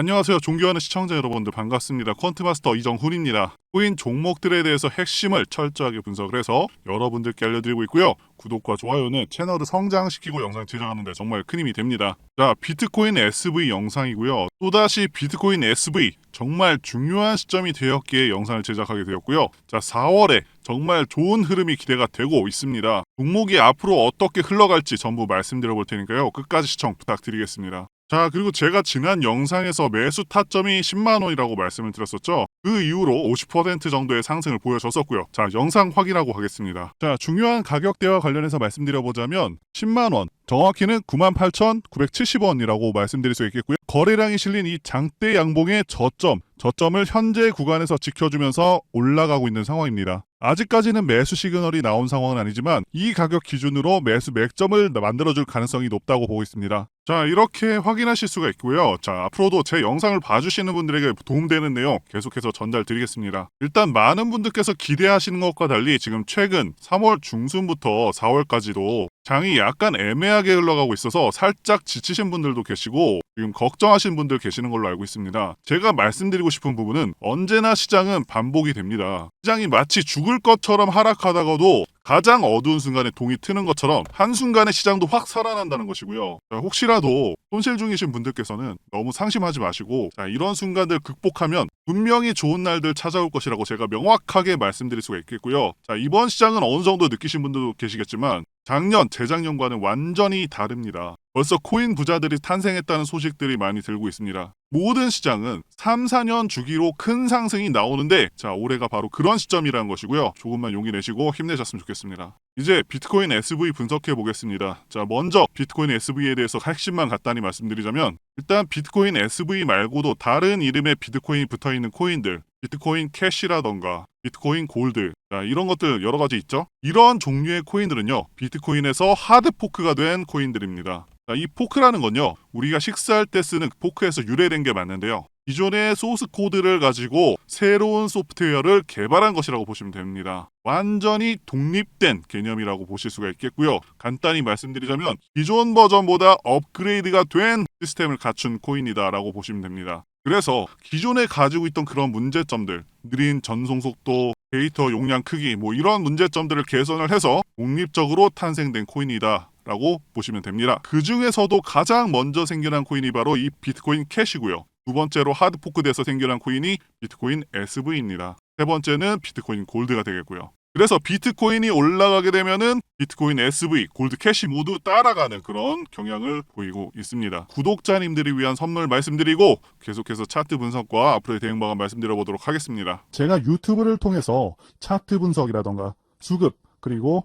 안녕하세요. 존경하는 시청자 여러분들 반갑습니다. 퀀트마스터 이정훈입니다. 코인 종목들에 대해서 핵심을 철저하게 분석을 해서 여러분들께 알려드리고 있고요. 구독과 좋아요는 채널을 성장시키고 영상 제작하는데 정말 큰 힘이 됩니다. 자, 비트코인 SV 영상이고요. 또다시 비트코인 SV 정말 중요한 시점이 되었기에 영상을 제작하게 되었고요. 자, 4월에 정말 좋은 흐름이 기대가 되고 있습니다. 종목이 앞으로 어떻게 흘러갈지 전부 말씀드려 볼 테니까요. 끝까지 시청 부탁드리겠습니다. 자, 그리고 제가 지난 영상에서 매수 타점이 10만 원이라고 말씀을 드렸었죠. 그 이후로 50% 정도의 상승을 보여줬었고요. 자, 영상 확인하고 가겠습니다. 자, 중요한 가격대와 관련해서 말씀드려보자면 10만 원, 정확히는 98,970원이라고 말씀드릴 수 있겠고요. 거래량이 실린 이 장대 양봉의 저점, 저점을 현재 구간에서 지켜주면서 올라가고 있는 상황입니다. 아직까지는 매수 시그널이 나온 상황은 아니지만 이 가격 기준으로 매수 맥점을 만들어줄 가능성이 높다고 보고 있습니다. 자 이렇게 확인하실 수가 있고요. 자 앞으로도 제 영상을 봐주시는 분들에게 도움되는 내용 계속해서 전달드리겠습니다. 일단 많은 분들께서 기대하시는 것과 달리 지금 최근 3월 중순부터 4월까지도 장이 약간 애매하게 흘러가고 있어서 살짝 지치신 분들도 계시고 지금 걱정하시는 분들 계시는 걸로 알고 있습니다. 제가 말씀드리고 싶은 부분은 언제나 시장은 반복이 됩니다. 시장이 마치 죽을 것처럼 하락하다가도 가장 어두운 순간에 동이 트는 것처럼 한순간에 시장도 확 살아난다는 것이고요. 자, 혹시라도 손실 중이신 분들께서는 너무 상심하지 마시고 자, 이런 순간들 극복하면 분명히 좋은 날들 찾아올 것이라고 제가 명확하게 말씀드릴 수가 있겠고요. 자, 이번 시장은 어느 정도 느끼신 분들도 계시겠지만 작년, 재작년과는 완전히 다릅니다. 벌써 코인 부자들이 탄생했다는 소식들이 많이 들고 있습니다. 모든 시장은 3, 4년 주기로 큰 상승이 나오는데 자, 올해가 바로 그런 시점이라는 것이고요. 조금만 용기 내시고 힘내셨으면 좋겠습니다. 이제 비트코인 SV 분석해 보겠습니다. 자, 먼저 비트코인 SV에 대해서 핵심만 간단히 말씀드리자면 일단 비트코인 SV 말고도 다른 이름의 비트코인이 붙어 있는 코인들 비트코인 캐시라던가 비트코인 골드 자, 이런 것들 여러 가지 있죠. 이런 종류의 코인들은요. 비트코인에서 하드 포크가 된 코인들입니다. 자, 이 포크라는 건요. 우리가 식사할 때 쓰는 포크에서 유래된 게 맞는데요. 기존의 소스 코드를 가지고 새로운 소프트웨어를 개발한 것이라고 보시면 됩니다. 완전히 독립된 개념이라고 보실 수가 있겠고요. 간단히 말씀드리자면 기존 버전보다 업그레이드가 된 시스템을 갖춘 코인이다라고 보시면 됩니다. 그래서 기존에 가지고 있던 그런 문제점들, 느린 전송 속도, 데이터 용량 크기, 뭐 이런 문제점들을 개선을 해서 독립적으로 탄생된 코인이다. 라고 보시면 됩니다. 그 중에서도 가장 먼저 생겨난 코인이 바로 이 비트코인 캐시고요. 두 번째로 하드포크돼서 생겨난 코인이 비트코인 SV입니다. 세 번째는 비트코인 골드가 되겠고요. 그래서 비트코인이 올라가게 되면은 비트코인 SV, 골드 캐시 모두 따라가는 그런 경향을 보이고 있습니다. 구독자님들을 위한 선물 말씀드리고 계속해서 차트 분석과 앞으로의 대응 방안 말씀드려 보도록 하겠습니다. 제가 유튜브를 통해서 차트 분석이라던가 수급 그리고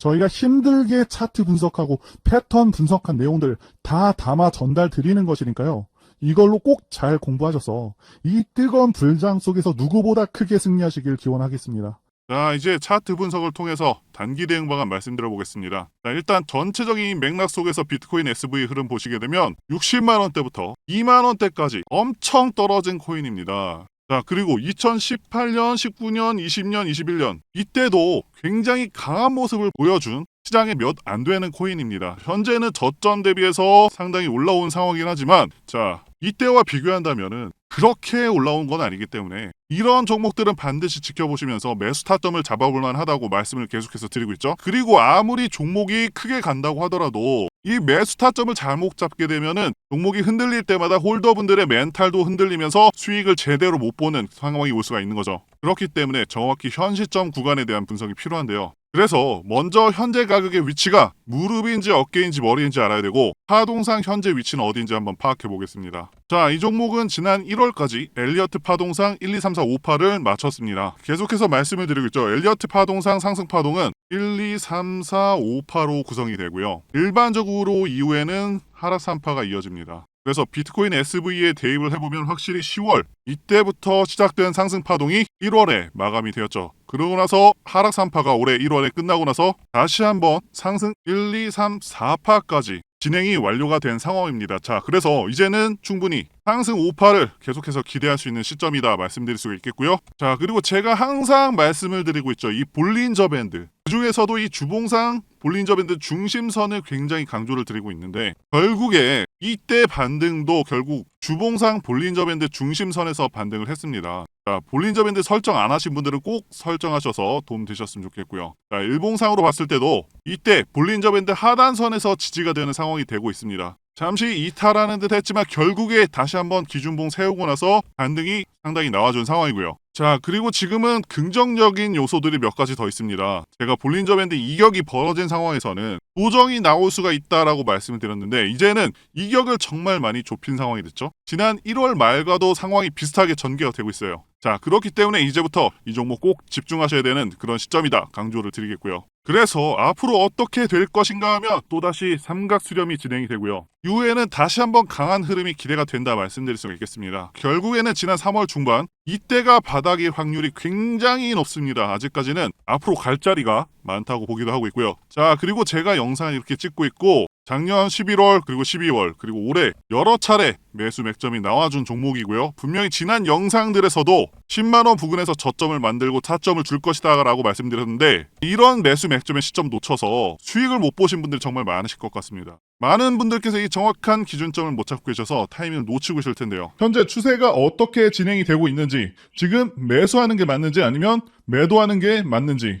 저희가 힘들게 차트 분석하고 패턴 분석한 내용들 다 담아 전달 드리는 것이니까요. 이걸로 꼭 잘 공부하셔서 이 뜨거운 불장 속에서 누구보다 크게 승리하시길 기원하겠습니다. 자, 이제 차트 분석을 통해서 단기 대응 방안 말씀드려 보겠습니다. 자, 일단 전체적인 맥락 속에서 비트코인 SV 흐름 보시게 되면 60만 원대부터 2만 원대까지 엄청 떨어진 코인입니다. 자, 그리고 2018년, 19년, 20년, 21년 이때도 굉장히 강한 모습을 보여준 시장에 몇 안 되는 코인입니다. 현재는 저점 대비해서 상당히 올라온 상황이긴 하지만 자, 이때와 비교한다면은 그렇게 올라온 건 아니기 때문에 이런 종목들은 반드시 지켜보시면서 매수 타점을 잡아볼 만하다고 말씀을 계속해서 드리고 있죠. 그리고 아무리 종목이 크게 간다고 하더라도 이 매수 타점을 잘못 잡게 되면은 종목이 흔들릴 때마다 홀더분들의 멘탈도 흔들리면서 수익을 제대로 못 보는 상황이 올 수가 있는 거죠. 그렇기 때문에 정확히 현 시점 구간에 대한 분석이 필요한데요. 그래서 먼저 현재 가격의 위치가 무릎인지 어깨인지 머리인지 알아야 되고 파동상 현재 위치는 어디인지 한번 파악해 보겠습니다. 자, 이 종목은 지난 1월까지 엘리어트 파동상 1, 2, 3, 4, 5, 8을 마쳤습니다. 계속해서 말씀을 드리고 있죠. 엘리어트 파동상 상승 파동은 1, 2, 3, 4, 5, 8로 구성이 되고요. 일반적으로 이후에는 하락 3파가 이어집니다. 그래서 비트코인 SV에 대입을 해보면 확실히 10월 이때부터 시작된 상승 파동이 1월에 마감이 되었죠. 그러고 나서 하락 3파가 올해 1월에 끝나고 나서 다시 한번 상승 1, 2, 3, 4파까지 진행이 완료가 된 상황입니다. 자, 그래서 이제는 충분히 상승 5파를 계속해서 기대할 수 있는 시점이다 말씀드릴 수가 있겠고요. 자, 그리고 제가 항상 말씀을 드리고 있죠. 이 볼린저 밴드. 그 중에서도 이 주봉상 볼린저 밴드 중심선을 굉장히 강조를 드리고 있는데 결국에 이때 반등도 결국 주봉상 볼린저 밴드 중심선에서 반등을 했습니다. 자, 볼린저 밴드 설정 안 하신 분들은 꼭 설정하셔서 도움 되셨으면 좋겠고요. 자, 일봉상으로 봤을 때도 이때 볼린저 밴드 하단선에서 지지가 되는 상황이 되고 있습니다. 잠시 이탈하는 듯 했지만 결국에 다시 한번 기준봉 세우고 나서 반등이 상당히 나와준 상황이고요. 자, 그리고 지금은 긍정적인 요소들이 몇 가지 더 있습니다. 제가 볼린저 밴드 이격이 벌어진 상황에서는 도정이 나올 수가 있다라고 말씀을 드렸는데 이제는 이격을 정말 많이 좁힌 상황이 됐죠. 지난 1월 말과도 상황이 비슷하게 전개가 되고 있어요. 자, 그렇기 때문에 이제부터 이 종목 꼭 집중하셔야 되는 그런 시점이다 강조를 드리겠고요. 그래서 앞으로 어떻게 될 것인가 하면 또다시 삼각 수렴이 진행이 되고요. 이후에는 다시 한번 강한 흐름이 기대가 된다 말씀드릴 수가 있겠습니다. 결국에는 지난 3월 중반 이때가 바닥일 확률이 굉장히 높습니다. 아직까지는 앞으로 갈 자리가 많다고 보기도 하고 있고요. 자, 그리고 제가 영상을 이렇게 찍고 있고 작년 11월 그리고 12월 그리고 올해 여러 차례 매수 맥점이 나와준 종목이고요. 분명히 지난 영상들에서도 10만 원 부근에서 저점을 만들고 타점을 줄 것이다 라고 말씀드렸는데 이런 매수 맥점의 시점 놓쳐서 수익을 못 보신 분들이 정말 많으실 것 같습니다. 많은 분들께서 이 정확한 기준점을 못 잡고 계셔서 타이밍을 놓치고 계실 텐데요. 현재 추세가 어떻게 진행이 되고 있는지, 지금 매수하는 게 맞는지 아니면 매도하는 게 맞는지,